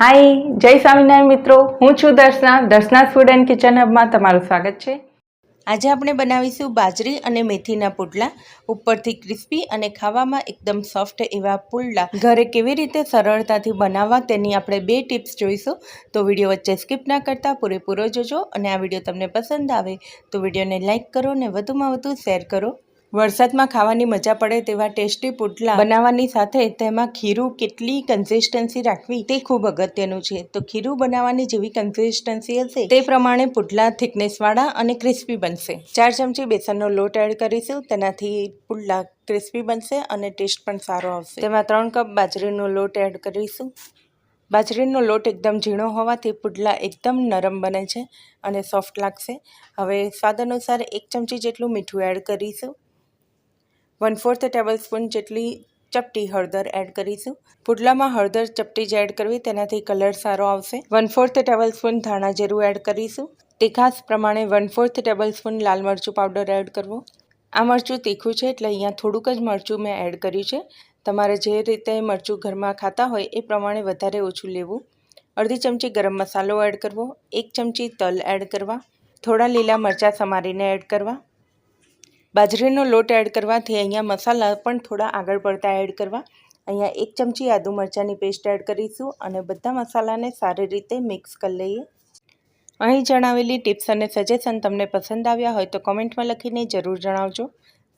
હાય, જય સ્વામિનારાયણ મિત્રો. હું છું Darshana. Darshana food and kitchen હબમાં તમારું સ્વાગત છે. આજે આપણે બનાવીશું બાજરી અને મેથીના પુડલા ઉપરથી ક્રિસ્પી અને ખાવામાં એકદમ સોફ્ટ એવા પુડલા. ઘરે કેવી રીતે સરળતાથી બનાવવા તેની આપણે બે ટિપ્સ જોઈશું. તો વીડિયો વચ્ચે સ્કીપ ના કરતા, પૂરેપૂરો જોજો અને આ વીડિયો તમને પસંદ આવે તો વિડીયોને લાઇક કરો અને વધુમાં વધુ શેર કરો. વરસાદમાં ખાવાની મજા પડે તેવા ટેસ્ટી પુડલા બનાવવાની સાથે તેમાં ખીરું કેટલી કન્સિસ્ટન્સી રાખવી તે ખૂબ અગત્યનું છે. તો ખીરું બનાવવાની જેવી કન્સિસ્ટન્સી હશે તે પ્રમાણે પુડલા થિકનેસવાળા અને ક્રિસ્પી બનશે. ચાર ચમચી બેસનનો લોટ એડ કરીશું. તેનાથી પુડલા ક્રિસ્પી બનશે અને ટેસ્ટ પણ સારો આવશે. તેમાં ત્રણ કપ બાજરીનો લોટ એડ કરીશું. બાજરીનો લોટ એકદમ ઝીણો હોવાથી પુડલા એકદમ નરમ બને છે અને સોફ્ટ લાગશે. હવે સ્વાદ અનુસાર એક ચમચી જેટલું મીઠું એડ કરીશું. વન ફોર્થ ટેબલ સ્પૂન જેટલી ચપટી હળદર એડ કરીશું. પુડલામાં હળદર ચપટી જ એડ કરવી, તેનાથી કલર સારો આવશે. વન ફોર્થ ટેબલ સ્પૂન ધાણા જીરું એડ કરીશું. તીખાસ પ્રમાણે વન ફોર્થ ટેબલ સ્પૂન લાલ મરચું પાવડર એડ કરવો. આ મરચું તીખું છે, એટલે અહીંયા થોડુંક જ મરચું મેં એડ કર્યું છે. તમારે જે રીતે મરચું ઘરમાં ખાતા હોય, એ પ્રમાણે વધારે ઓછું લેવું. અડધી ચમચી ગરમ મસાલો એડ કરવો. એક ચમચી તલ એડ કરવા. થોડા લીલા મરચાં સમારીને એડ કરવા. બાજરીનો લોટ એડ કરવાથી અહીંયા મસાલા પણ થોડા આગળ પડતા એડ કરવા. અહીંયા એક ચમચી આદુ મરચાંની પેસ્ટ એડ કરીશું અને બધા મસાલાને સારી રીતે મિક્સ કરી લઈએ. અહીં જણાવેલી ટિપ્સ અને સજેશન તમને પસંદ આવ્યા હોય તો કોમેન્ટમાં લખીને જરૂર જણાવજો.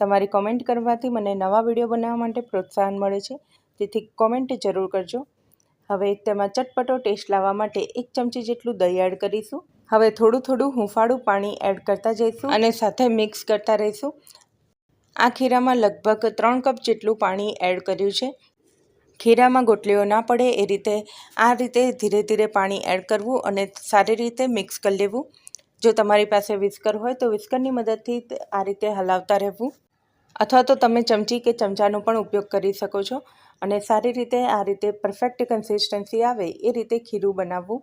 તમારી કોમેન્ટ કરવાથી મને નવા વીડિયો બનાવવા માટે પ્રોત્સાહન મળે છે. તેથી કોમેન્ટ જરૂર કરજો. હવે તેમાં ચટપટો ટેસ્ટ લાવવા માટે એક ચમચી જેટલું દહીં એડ કરીશું. હવે થોડું થોડું હુંફાળું પાણી એડ કરતા જઈશું અને સાથે મિક્સ કરતા રહીશું. આ ખીરામાં લગભગ ત્રણ કપ જેટલું પાણી એડ કર્યું છે. ખીરામાં ગોટલીઓ ના પડે એ રીતે, આ રીતે ધીરે ધીરે પાણી એડ કરવું અને સારી રીતે મિક્સ કરી લેવું. જો તમારી પાસે વિસ્કર હોય તો વિસ્કરની મદદથી આ રીતે હલાવતા રહેવું. અથવા તો તમે ચમચી કે ચમચાનો પણ ઉપયોગ કરી શકો છો અને સારી રીતે આ રીતે પરફેક્ટ કન્સિસ્ટન્સી આવે એ રીતે ખીરું બનાવવું.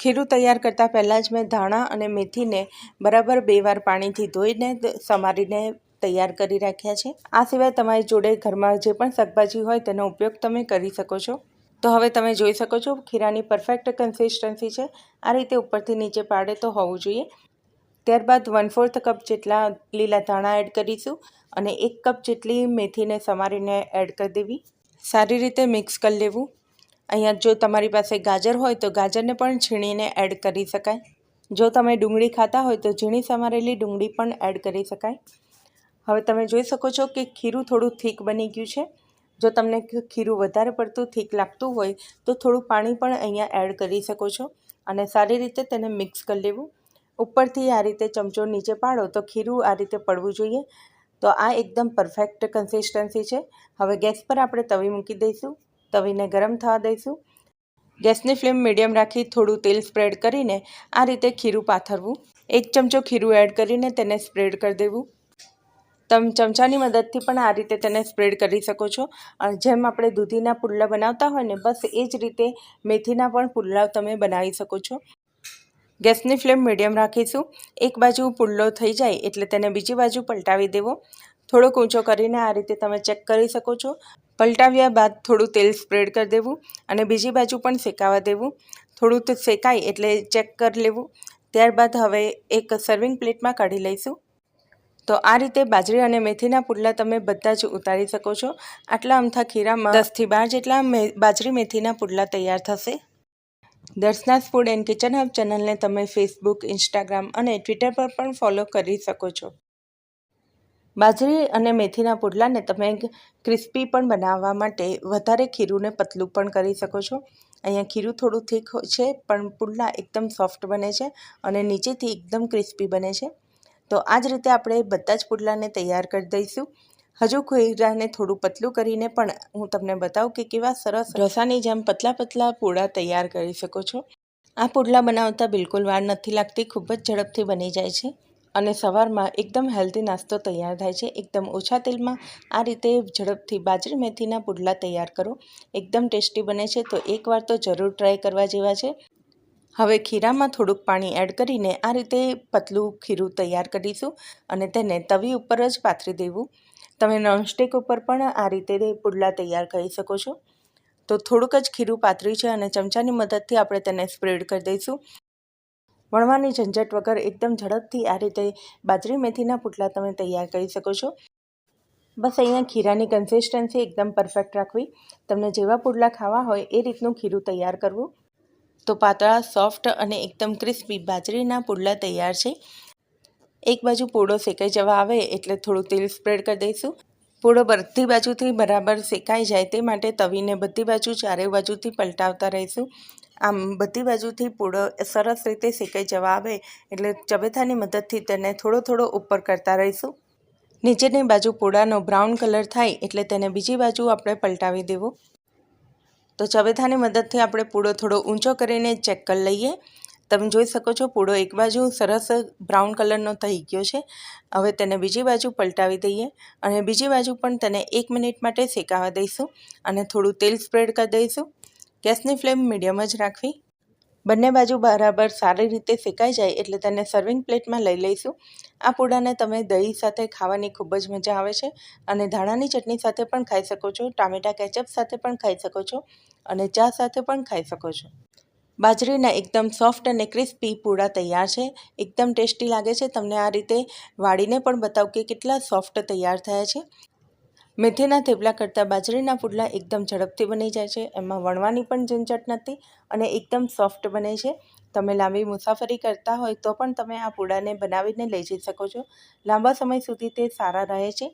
ખીરું તૈયાર કરતાં પહેલાં જ મેં ધાણા અને મેથીને બરાબર બે વાર પાણીથી ધોઈને સમારીને તૈયાર કરી રાખ્યા છે. આ સિવાય તમારી જોડે ઘરમાં જે પણ શાકભાજી હોય તેનો ઉપયોગ તમે કરી શકો છો. તો હવે તમે જોઈ શકો છો, ખીરાની પરફેક્ટ કન્સિસ્ટન્સી છે. આ રીતે ઉપરથી નીચે પાડે તો હોવું જોઈએ. ત્યારબાદ વન ફોર્થ કપ જેટલા લીલા ધાણા એડ કરીશું અને એક કપ જેટલી મેથીને સમારીને એડ કરી દેવી. સારી રીતે મિક્સ કરી લેવું. અહીંયા જો તમારી પાસે ગાજર હોય તો ગાજરને પણ છીણીને એડ કરી શકાય. જો તમે ડુંગળી ખાતા હોય તો ઝીણી સમારેલી ડુંગળી પણ એડ કરી શકાય. હવે તમે જોઈ શકો છો કે ખીરું થોડું થીક બની ગયું છે. જો તમને ખીરું વધારે પડતું થીક લાગતું હોય તો થોડું પાણી પણ અહીંયા એડ કરી શકો છો અને સારી રીતે તેને મિક્સ કરી લેવું. ઉપરથી આ રીતે ચમચો નીચે પાડો તો ખીરું આ રીતે પડવું જોઈએ. તો આ એકદમ પરફેક્ટ કન્સિસ્ટન્સી છે. હવે ગેસ પર આપણે તવી મૂકી દઈશું. તવીને ગરમ થવા દઈશું. ગેસની ફ્લેમ મીડિયમ રાખી થોડું તેલ સ્પ્રેડ કરીને આ રીતે ખીરું પાથરવું. એક ચમચો ખીરું એડ કરીને તેને સ્પ્રેડ કરી દેવું. તમે ચમચાની મદદથી પણ આ રીતે તેને સ્પ્રેડ કરી શકો છો. અને જેમ આપણે દૂધીના પુડલા બનાવતા હોય ને, બસ એ જ રીતે મેથીના પણ પુડલા તમે બનાવી શકો છો. ગેસની ફ્લેમ મીડિયમ રાખીશું. એક બાજુ પુડલો થઈ જાય એટલે તેને બીજી બાજુ પલટાવી દેવો. થોડોક ઊંચો કરીને આ રીતે તમે ચેક કરી શકો છો. પલટાવ્યા બાદ થોડું તેલ સ્પ્રેડ કરી દેવું અને બીજી બાજુ પણ શેકાવા દેવું. થોડું તો શેકાય એટલે ચેક કરી લેવું. ત્યારબાદ હવે એક સર્વિંગ પ્લેટમાં કાઢી લઈશું. તો આ રીતે બાજરી અને મેથીના પુડલા તમે બધા જ ઉતારી શકો છો. આટલા અમથા ખીરામાં દસથી બાર જેટલા બાજરી મેથીના પુડલા તૈયાર થશે. Darshana's food and kitchen hub ચેનલને તમે ફેસબુક ઇન્સ્ટાગ્રામ અને ટ્વિટર પર પણ ફોલો કરી શકો છો. બાજરી અને મેથીના પુડલાને તમે ક્રિસ્પી પણ બનાવવા માટે વધારે ખીરુંને પતલું પણ કરી શકો છો. અહીંયા ખીરું થોડું થીક છે, પણ પુડલા એકદમ સોફ્ટ બને છે અને નીચેથી એકદમ ક્રિસ્પી બને છે. તો આ જ રીતે આપણે બધા જ પુડલાને તૈયાર કરી દઈશું. હજુ ખોઈરાને થોડું પતલું કરીને પણ હું તમને બતાવું કે કેવા સરસ રસાની જેમ પતલા પતલા પૂડા તૈયાર કરી શકો છો. આ પુડલા બનાવતા બિલકુલ વાર નથી લાગતી, ખૂબ જ ઝડપથી બની જાય છે. અને સવારમાં એકદમ હેલ્ધી નાસ્તો તૈયાર થાય છે. એકદમ ઓછા તેલમાં આ રીતે ઝડપથી બાજરી, મેથીના પુડલા તૈયાર કરો. એકદમ ટેસ્ટી બને છે, તો એકવાર તો જરૂર ટ્રાય કરવા જેવા છે. હવે ખીરામાં થોડુંક પાણી એડ કરીને આ રીતે પતલું ખીરું તૈયાર કરીશું અને તેને તવી ઉપર જ પાથરી દેવું. તમે નોનસ્ટિક ઉપર પણ આ રીતે પુડલા તૈયાર કરી શકો છો. તો થોડુંક જ ખીરું પાથર્યું છે અને ચમચાની મદદથી આપણે તેને સ્પ્રેડ કરી દઈશું. વણવાની ઝંઝટ વગર એકદમ ઝડપથી આ રીતે બાજરી મેથીના પુટલા તમે તૈયાર કરી શકો છો. બસ અહીંયા ખીરાની કન્સિસ્ટન્સી એકદમ પરફેક્ટ રાખવી. તમને જેવા પુડલા ખાવા હોય એ રીતનું ખીરું તૈયાર કરવું. તો પાતળા સોફ્ટ અને એકદમ ક્રિસ્પી બાજરીના પુડલા તૈયાર છે. એક બાજુ પૂડો શેકાઈ જવા આવે એટલે થોડું તેલ સ્પ્રેડ કરી દઈશું. પૂડો બધી બાજુથી બરાબર શેકાઈ જાય તે માટે તવીને બધી બાજુ ચારે બાજુથી પલટાવતા રહીશું. આમ બધી બાજુથી પૂડો સરસ રીતે શેકાઈ જવા આવે એટલે ચબેથાની મદદથી તેને થોડો થોડો ઉપર કરતા રહીશું. નીચેની બાજુ પૂડાનો બ્રાઉન કલર થાય એટલે તેને બીજી બાજુ આપણે પલટાવી દેવો. તો ચબેથાની મદદથી આપણે પૂડો થોડો ઊંચો કરીને ચેક કરી લઈએ. તમે જોઈ શકો છો પૂડો એક બાજુ સરસ બ્રાઉન કલરનો થઈ ગયો છે. હવે તેને બીજી બાજુ પલટાવી દઈએ અને બીજી બાજુ પણ તેને એક મિનિટ માટે શેકાવા દઈશું અને થોડું તેલ સ્પ્રેડ કરી દઈશું. ગેસની ફ્લેમ મીડિયમ જ રાખવી. બંને બાજુ બરાબર સારી રીતે શેકાઈ જાય એટલે તેને સર્વિંગ પ્લેટમાં લઈ લઈશું. આ પૂડાને તમે દહીં સાથે ખાવાની ખૂબ જ મજા આવે છે અને ધાણાની ચટણી સાથે પણ ખાઈ શકો છો, ટામેટા કેચઅપ સાથે પણ ખાઈ શકો છો અને ચા સાથે પણ ખાઈ શકો છો. બાજરીના એકદમ સોફ્ટ અને ક્રિસ્પી પૂડા તૈયાર છે. એકદમ ટેસ્ટી લાગે છે. તમને આ રીતે વાળીને પણ બતાવું કે કેટલા સોફ્ટ તૈયાર થયા છે. મેથીના થેપલા કરતાં બાજરીના પુડલા એકદમ ઝડપથી બની જાય છે. એમાં વણવાની પણ ઝંઝટ નથી અને એકદમ સોફ્ટ બને છે. તમે લાંબી મુસાફરી કરતા હોય તો પણ તમે આ પુડાને બનાવીને લઈ જઈ શકો છો. લાંબા સમય સુધી તે સારા રહે છે.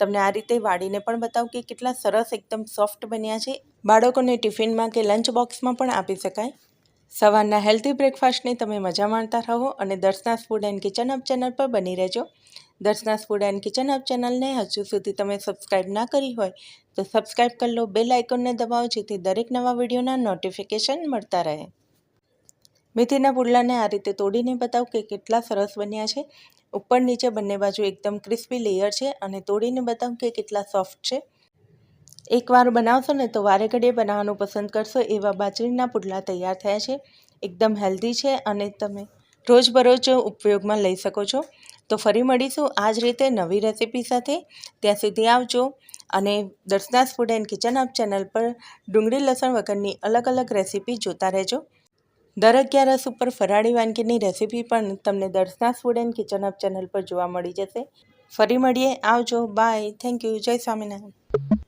તમને આ રીતે વાળીને પણ બતાવું કે કેટલા સરસ એકદમ સોફ્ટ બન્યા છે. બાળકોને ટિફિનમાં કે લંચ બોક્સમાં પણ આપી શકાય. સવારના હેલ્ધી બ્રેકફાસ્ટની તમે મજા માણતા રહો અને Darshana food and kitchen hub channel પર બની રહેજો. Darshana's food and kitchen hub ચેનલને હજુ સુધી તમે સબસ્ક્રાઈબ ના કરી હોય, તો સબસ્ક્રાઈબ કરી લો, બેલ આઇકોનને દબાવો જેથી દરેક નવા વિડીયોના નોટિફિકેશન મળતા રહે. મેથીના પુડલાને આ રીતે તોડીને બતાવું કે કેટલા સરસ બન્યા છે. ઉપર નીચે બંને બાજુ એકદમ ક્રિસ્પી લેયર છે અને તોડીને બતાવું કે કેટલા સોફ્ટ છે. એકવાર બનાવશો ને તો વારે ઘડીએ બનાવવાનું પસંદ કરશો એવા બાજરીના પુડલા તૈયાર થયા છે. એકદમ હેલ્ધી છે અને તમે રોજબરોજ ઉપયોગમાં લઈ શકો છો. તો ફરી મળીશું આ જ રીતે નવી રેસિપી સાથે. ત્યાં સુધી આવજો અને Darshana's food and kitchen hub channel પર ડુંગળી લસણ વગરની અલગ અલગ રેસિપી જોતા રહેજો. દર અગિયારસ ઉપર ફરાળી વાનગીની રેસીપી પણ તમને Darshana's food and kitchen hub channel પર જોવા મળી જશે. ફરી મળીએ, આવજો, બાય, થેન્ક યુ, જય સ્વામિનારાયણ.